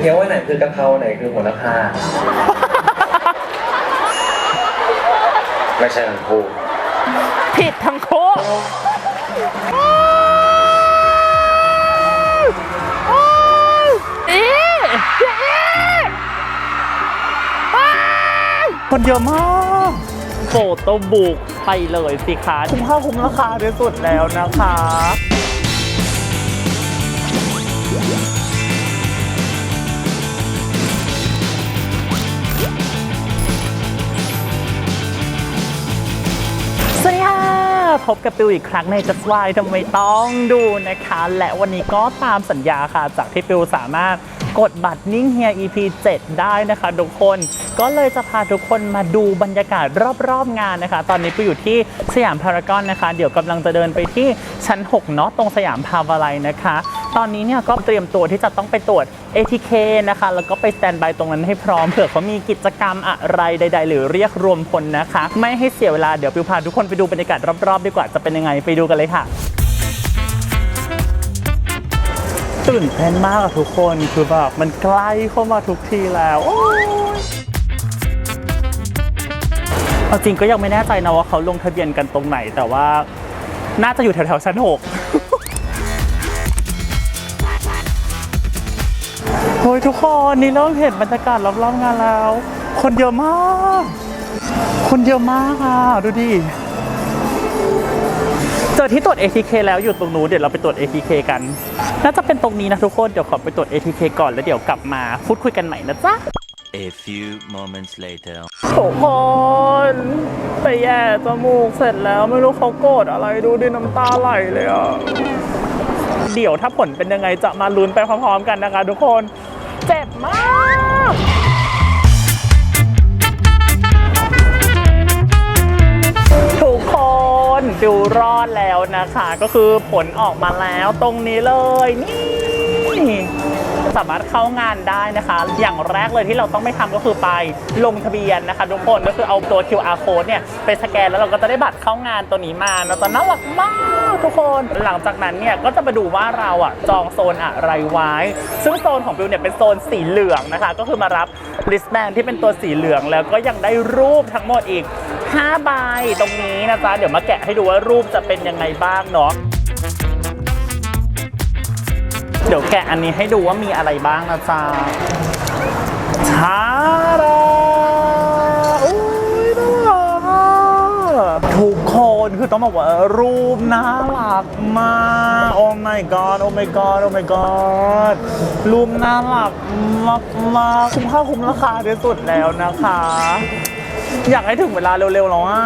เฮียว่าไหนคือกะเพราไหนคือโหระพาไม่ใช่ทั้งคู่ผิดทั้งคู่อีอีคนเยอะมากโฟโต้บุกไปเลยสิคะคุ้มค่าคุ้มราคาที่สุดแล้วนะคะ พบกับปิวอีกครั้งในจัสวายทำไมต้องดูนะคะ และวันนี้ก็ตามสัญญาค่ะ จากที่ปิวสามารถกดบัตรนิ่งเฮีย EP 7 ได้นะคะทุกคน ก็เลยจะพาทุกคนมาดูบรรยากาศรอบๆงานนะคะ ตอนนี้ปิวอยู่ที่สยามพารากอนนะคะ เดี๋ยวกำลังจะเดินไปที่ชั้น 6 เนาะตรงสยามพาวาไลน์นะคะ ตอนนี้เนี่ยก็เตรียมตัวที่จะต้องไปตรวจ ATK นะคะ แล้วก็ไปสแตนบายตรงนั้นให้พร้อมเผื่อเขามีกิจกรรมอะไรใด ๆ หรือเรียกรวมพลนะคะ ไม่ให้เสียเวลาเดี๋ยวปิวพาทุกคนไปดูบรรยากาศรอบๆ ดีกว่าจะเป็นยังไงไปดูกันเลยค่ะตื่นเต้นมากอะทุกคนคือแบบมันใกล้เข้ามาทุกทีแล้วเอาจริงก็ยังไม่แน่ใจนะว่าเขาลงทะเบียนกันตรงไหน แต่ว่าน่าจะอยู่แถวๆชั้นหก เฮ้ยทุกคนนี่เริ่มเห็นบรรยากาศรอบๆงานแล้ว คนเยอะมาก คนเยอะมากอะดูดิเจอที่ตรวจ ATK แล้วอยู่ตรงนู้นเดี๋ยวเราไปตรวจ ATK กันน่าจะเป็นตรงนี้นะทุกคนเดี๋ยวขอไปตรวจ ATK ก่อนแล้วเดี๋ยวกลับมาพูดคุยกันใหม่นะจ๊ะ A few moments later. ทุกคนไปแย่จมูกเสร็จแล้วไม่รู้เขาโกรธอะไรดูดิน้ำตาไหลเลยอะเดี๋ยวถ้าผลเป็นยังไงจะมาลุ้นไปพร้อมๆกันนะคะทุกคน เจ็บมากทุกคนดูรอดแล้วนะคะ ก็คือผลออกมาแล้วตรงนี้เลยนี่ สามารถเข้างานได้นะคะ อย่างแรกเลยที่เราต้องไม่ทำก็คือไปลงทะเบียนนะคะ ทุกคนก็คือเอาตัว QR code เนี่ยไปสแกนแล้วเราก็จะได้บัตรเข้างานตัวนี้มานะตอนน่ารักมากทุกคนหลังจากนั้นเนี่ยก็จะมาดูว่าเราอะจองโซนอะไรไว้ ซึ่งโซนของบิวเนี่ยเป็นโซนสีเหลืองนะคะ ก็คือมารับ wristband ที่เป็นตัวสีเหลืองแล้วก็ยังได้รูปทั้งหมดอีก5ใบตรงนี้นะจ๊ะเดี๋ยวมาแกะให้ดูว่ารูปจะเป็นยังไงบ้างเนาะ เดี๋ยวแกะอันนี้ให้ดูว่ามีอะไรบ้างนะจ๊ะชาดาอุ้ยน่ารักอะทุกคนคือต้องบอกว่ารูปน่ารักมากโอ้ my god โอ้ my god โอ้ my god รูปน่ารักมากมากๆคุ้มค่าคุ้มราคาที่สุดแล้วนะคะ อยากให้ถึงเวลาเร็วๆแล้วอะ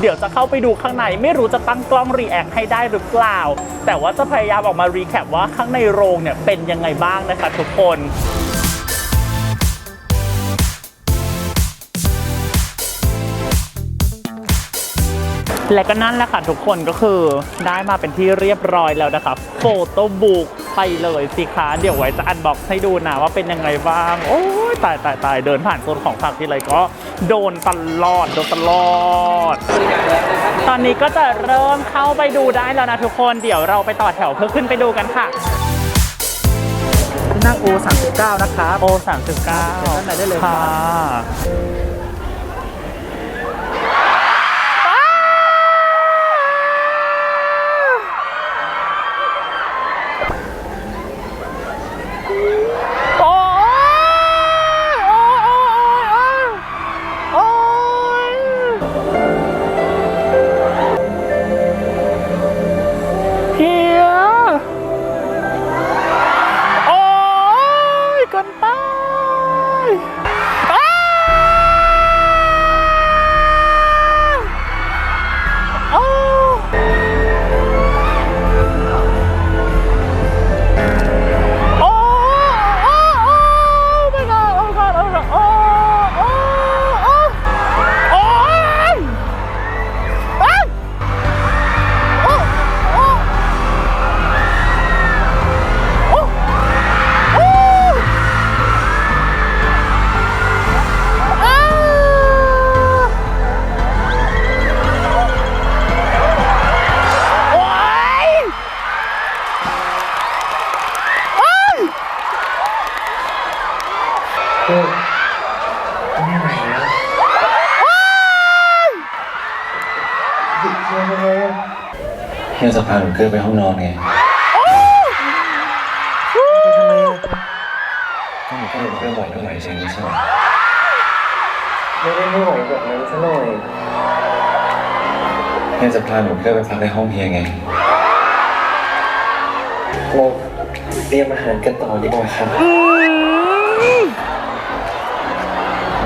เดี๋ยวจะเข้าไปดูข้างในไม่รู้จะตั้งกล้องรีแอคให้ได้หรือเปล่า แต่ว่าจะพยายามออกมารีแคปว่าข้างในโรงเนี่ยเป็นยังไงบ้างนะคะทุกคนและก็นั่นแหละค่ะทุกคนก็คือได้มาเป็นที่เรียบร้อยแล้วนะคะโฟโต้บุ๊ก ไปเลยสิคะเดี๋ยวไว้จะอันบ็อกซ์ให้ดูนะว่าเป็นยังไงบ้าง โอ้ยตายตายตายเดินผ่านโซนของฝากที่ไรก็โดนตลอดโดนตลอด ตอนนี้ก็จะเริ่มเข้าไปดูได้แล้วนะทุกคนเดี๋ยวเราไปต่อแถวเพื่อขึ้นไปดูกันค่ะนั่งโอ39 นะครับ โอสามสิบเก้าด้านในได้เลยครับค่ะ เฮียจะพาหนูเกลือไปห้องนอนไงทำไมอะก็หนูเกลือบอกไม่ไหวจริงไม่ใช่เหรอไม่ได้ไม่ไหวแบบนั้นซะหน่อยเฮียจะพาหนูเกลือไปพักในห้องเฮียไงเราเตรียมอาหารกันต่อดีกว่าครับ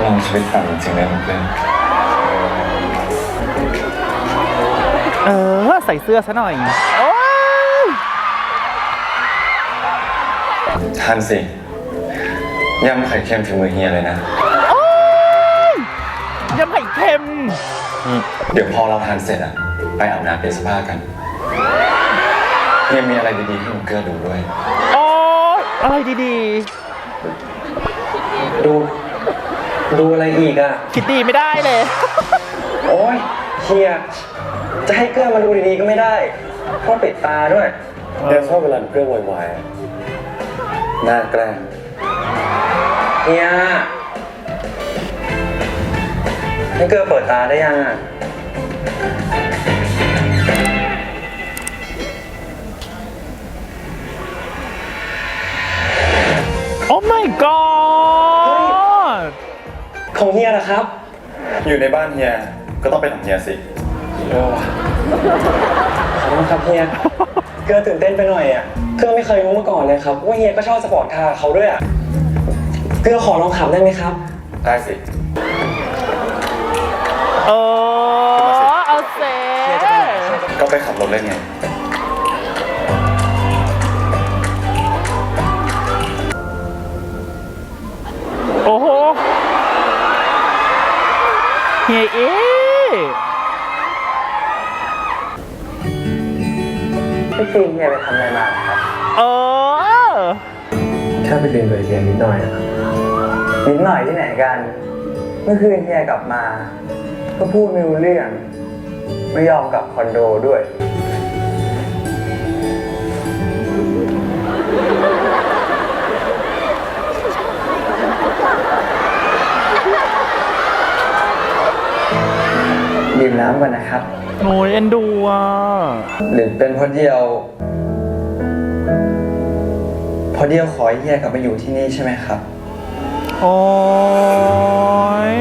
ลองชีวิตต่างจริงๆนะเพื่อ เออ ใส่เสื้อซะหน่อย โอ้ยทานสิยำไข่เค็มฝีมือเฮียเลยนะ โอ้ยยำไข่เค็ม เดี๋ยวพอเราทานเสร็จอะไปอาบน้ำเปลี่ยนเสื้อผ้ากันเฮียมีอะไรดีๆให้หนูเกื้อดูด้วย โอ้ยอะไรดีดู ดูอะไรอีกอะ ๆ คิดดีไม่ได้เลย โอ้ยเฮีย จะให้เกื้อมาดูดีๆก็ไม่ได้ต้องปิดตาด้วยเดี๋ยวชอบเวลาหนูเกื้อวายๆอะหน้าแกล้งเฮียให้เกื้อเปิดตาได้ยังอะโอ้ my god ของเฮียนะครับ อยู่ในบ้านเฮียก็ต้องเป็นของเฮียสิ ขอบคุณครับเฮียเกือตื่นเต้นไปหน่อยอะเกือไม่เคยรู้มาก่อนเลยครับว่าเฮียก็ชอบสปอร์ตคาร์เขาด้วยอะเกือขอลองขับได้ไหมครับ ได้สิเออเอาเซก็ไปขับรถเล่นไงโอ้โหเฮียเอ๊ พี่ฟิล์มเฮียไปทำอะไรมาครับเออแค่ไปเรียนไปเรียนนิดหน่อยนิดหน่อยที่ไหนกัน เมื่อคืนเฮียกลับมา ก็พูดไม่รู้เรื่อง ไม่ยอมกลับคอนโดด้วย ดื่มน้ำก่อนนะครับ โอ้ยเอ็นดูอะ หรือเป็นเพราะเดียวเพราะเดียวขอให้เฮียกลับมาอยู่ที่นี่ใช่ไหมครับโอ้ย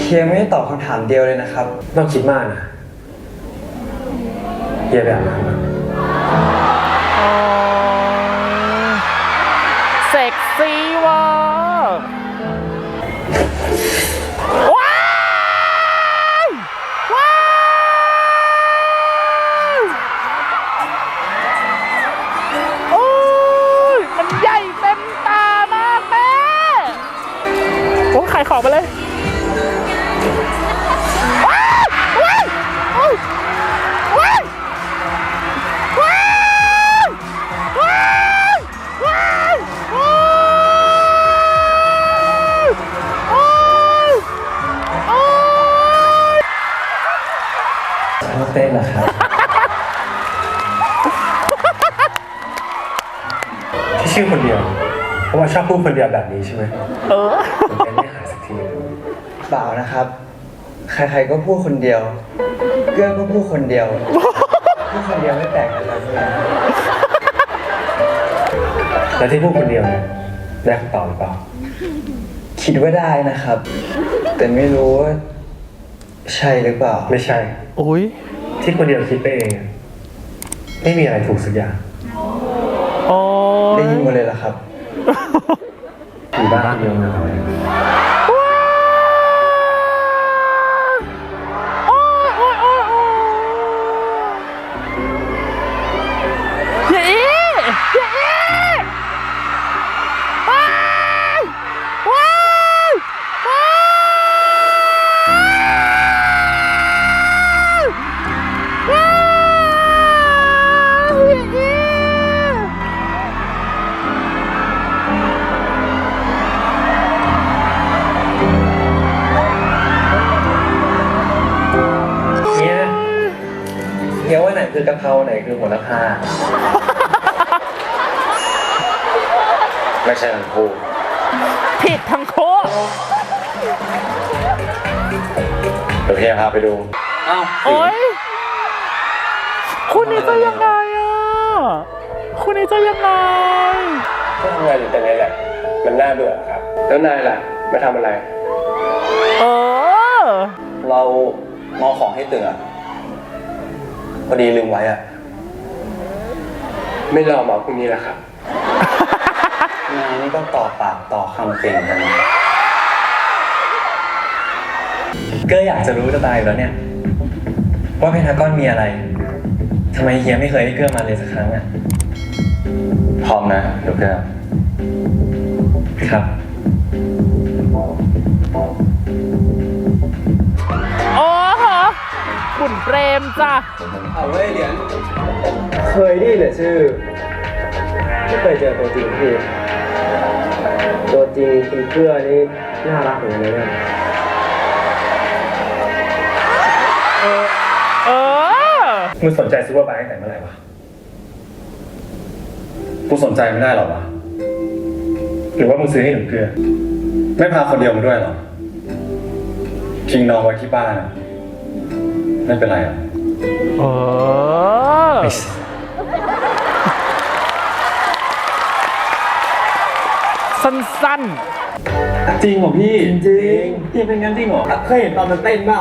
เฮียไม่ได้ตอบคำถามเดียวเลยนะครับ ต้องคิดมากนะเฮียไปอาบน้ำก่อนโชอบพูดคนเดียวแบบนี้ใช่ไหมเออผมยังไม่หาสักทีเปล่านะครับ ใครๆก็พูดคนเดียวเกื้อก็พูดคนเดียว พูดคนเดียวไม่แปลกอะไรเลยแล้วที่พูดคนเดียวเนี่ยได้คำตอบหรือเปล่า คิดว่าได้นะครับ แต่ไม่รู้ว่าใช่หรือเปล่า ไม่ใช่ โอ้ยที่คนเดียวคิดไปเองอะไม่มีอะไรถูกสักอย่าง โอ้ได้ยยินหมดเลยเหรอครับ อยู่บ้าน คือกะเพราไหนคือโหระพาไม่ใช่มันพูดผิดทั้งคู่เดี๋ยวเฮียพาไปดูเอ้าโอ๊ยคุณนี่จะยังไงอะคุณนี่จะยังไงก็ทำงานอยู่แต่นี้แหละมันน่าเบื่อครับ แล้วนายล่ะมาทำอะไร เออ เรามองของให้ตึงอะ พอดีลืมไว้อะไม่รอหมอพรุ่งนี้แหละครับนายนี่ก็ต่อปากต่อคำเก่งกันนะเก็อยากจะรู้จะตายอยู่แล้วเนี่ย ว่าเพนทากอนมีอะไรทำไมเฮียไม่เคยให้เกื้อมาเลยสักครั้งอะพร้อมนะเดี๋ยวเกื้อครับโอ้โหบุญเปรมจ้ะ เอาเว้ยเหรียญเคยได้แต่ชื่อ ไม่เคยเจอตัวจริงพี่ตัวจริงคุณเพื่อนี่น่ารักเหมือนกันเลยเนี่ยเออ มึงสนใจซูเปอร์ไบค์ตั้งแต่เมื่อไหร่วะ กูสนใจไม่ได้หรอวะ หรือว่ามึงซื้อให้หนูเกลือ ไม่พาคนเดียวมาด้วยหรอ ทิ้งน้องไว้ที่บ้านอะไม่เป็นไรหรอก เออสั้นจริงเหรอพี่จริงพี่เป็นงั้นจริงเหรอเคยเห็นตอนมันเต้นเปล่า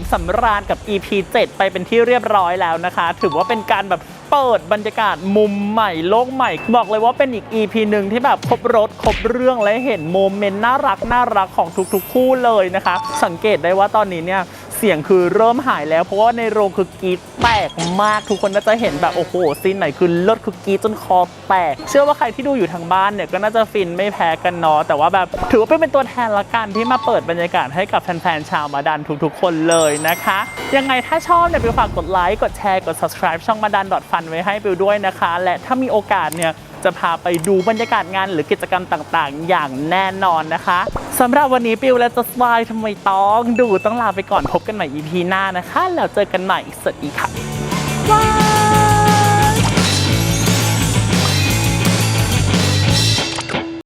ำสำราญกับ EP 7 ไปเป็นที่เรียบร้อยแล้วนะคะ ถือว่าเป็นการแบบเปิดบรรยากาศมุมใหม่ โลกใหม่ บอกเลยว่าเป็นอีก EP หนึ่งที่แบบครบรถครบเรื่องและเห็นโมเมนต์น่ารักน่ารักของทุกๆคู่เลยนะคะ สังเกตได้ว่าตอนนี้เนี่ย สียงคือเริ่มหายแล้ว เพราะว่าในโรงคือกรีดแตกมากทุกคนน่าจะเห็นแบบโอ้โหซีนไหนคือเลิศคือกรีดจนคอแตก เชื่อว่าใครที่ดูอยู่ทางบ้านเนี่ยก็น่าจะฟินไม่แพ้กันเนาะแต่ว่าแบบถือว่าเป็นตัวแทนละกันที่มาเปิดบรรยากาศให้กับแฟนๆชาวมาดันทุกๆ คนเลยนะคะ ยังไงถ้าชอบเนี่ยไปฝากกดไลค์กดแชร์กด subscribe ช่องมาดันดอทฟันไว้ให้บิวด้วยนะคะ และถ้ามีโอกาสเนี่ย จะพาไปดูบรรยากาศงานหรือกิจกรรมต่างๆ อย่างแน่นอนนะคะสำหรับวันนี้ปิวและจะสบายทำไมต้องดูต้องลาไปก่อนพบกันใหม่ EP หน้านะคะ แล้วเจอกันใหม่สวัสดีค่ะ